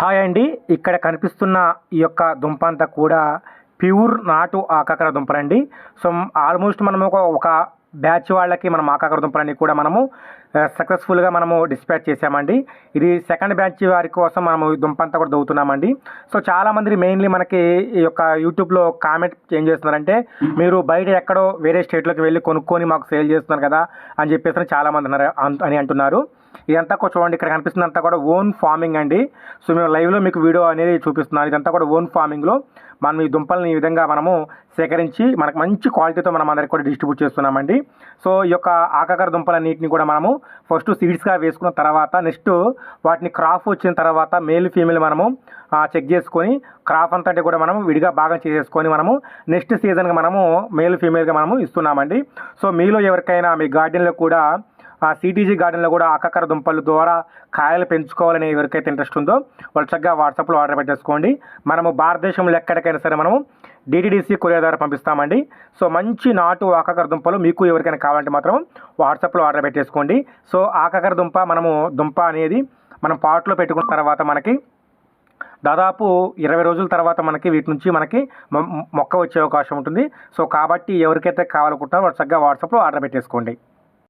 Hi అండి. ఇక్కడ కనిపిస్తున్న ఈ యొక్క దుంప అంతా కూడా ప్యూర్ నాటు ఆకాకర దుంపలండి. సో ఆల్మోస్ట్ మనము ఒక ఒక బ్యాచ్ వాళ్ళకి మనం ఆకాకర దుంపలన్నీ కూడా మనము సక్సెస్ఫుల్గా మనము డిస్పాచ్ చేసామండి ఇది సెకండ్ బ్యాచ్ వారి కోసం మనము దుంపంతా దుంప అంతా కూడా దవ్వుతున్నామండి. సో చాలామంది మెయిన్లీ మనకి ఈ యొక్క యూట్యూబ్లో కామెంట్ ఏం చేస్తున్నారంటే మీరు బయట ఎక్కడో వేరే స్టేట్లోకి వెళ్ళి కొనుక్కొని మాకు సేల్ చేస్తున్నారు కదా అని చెప్పేసి చాలామంది అన్నారు అని అంటున్నారు. ఇదంతా కూడా చూడండి ఇక్కడ కనిపిస్తుందంతా కూడా ఓన్ ఫార్మింగ్ అండి. సో మేము లైవ్లో మీకు వీడియో అనేది చూపిస్తున్నాను. ఇదంతా కూడా ఓన్ ఫార్మింగ్లో మనం ఈ దుంపల్ని ఈ విధంగా మనము సేకరించి మనకు మంచి క్వాలిటీతో మనం అందరికి కూడా డిస్ట్రిబ్యూట్ చేస్తున్నామండి. సో ఈ యొక్క ఆకాకర దుంపలన్నింటిని కూడా మనము ఫస్ట్ సీడ్స్గా వేసుకున్న తర్వాత నెక్స్ట్ వాటిని క్రాప్ వచ్చిన తర్వాత మేల్ ఫీమేల్ మనము చెక్ చేసుకొని క్రాప్ అంతటి కూడా మనము విడిగా భాగం చేసేసుకొని మనము నెక్స్ట్ సీజన్గా మనము మేల్ ఫీమేల్గా మనము ఇస్తున్నామండి. సో మీలో ఎవరికైనా మీ గార్డెన్లో కూడా ఆ సిటీజీ గార్డెన్లో కూడా అక్కకర దుంపల ద్వారా కాయలు పెంచుకోవాలని ఎవరికైతే ఇంట్రెస్ట్ ఉందో వాళ్ళు చక్కగా వాట్సాప్లో ఆర్డర్ పెట్టేసుకోండి. మనము భారతదేశంలో ఎక్కడికైనా సరే మనము డిటిడిసి కొరియర్ ద్వారా పంపిస్తామండి. సో మంచి నాటు ఆకాకర దుంపలు మీకు ఎవరికైనా కావాలంటే మాత్రం వాట్సాప్లో ఆర్డర్ పెట్టేసుకోండి. సో ఆకాకర దుంప మనము దుంప అనేది మనం పాట్లో పెట్టుకున్న తర్వాత మనకి దాదాపు ఇరవై రోజుల తర్వాత మనకి వీటి నుంచి మనకి మొక్క వచ్చే అవకాశం ఉంటుంది. సో కాబట్టి ఎవరికైతే కావాలనుకుంటున్నారో వాళ్ళు చక్కగా వాట్సాప్లో ఆర్డర్ పెట్టేసుకోండి.